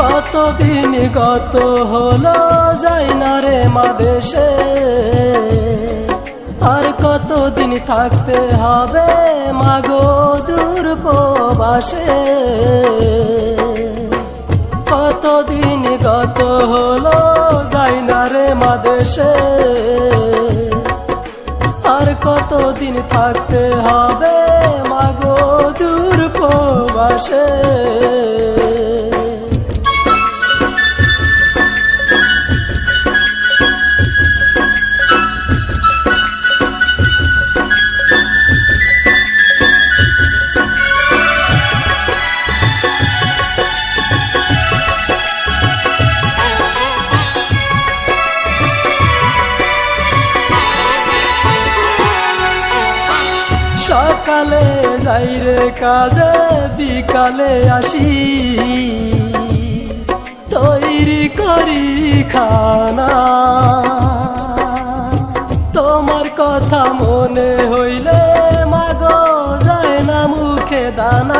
কতদিন গত হলো যাই না রে মা দেশে আর কতদিন থাকতে হবে মাগো দূর প্রবাসে কতদিন গত হলো যাই না রে মা দেশে আর কতদিন থাকতে হবে মাগো দূর প্রবাসে সকালে যাই রে কাজে, বিকালে আসি। তৈরি করি খানা। তোমার কথা মনে হইলে মাগো, যায় না মুখে দানা।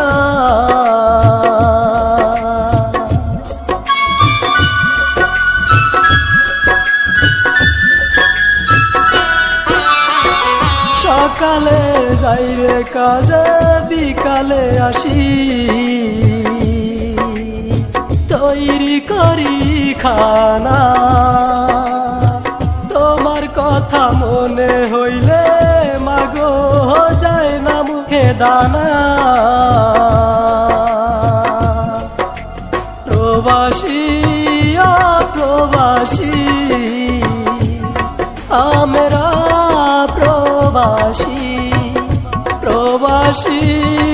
সকালে যাই রে কাজে, বিকালে আসি। তৈরি করি খানা। তোমার কথা মনে হইলে মাগো, যায় না মুখে দানা। প্রবাসী প্রবাসী প্রবাসী প্রবাসী।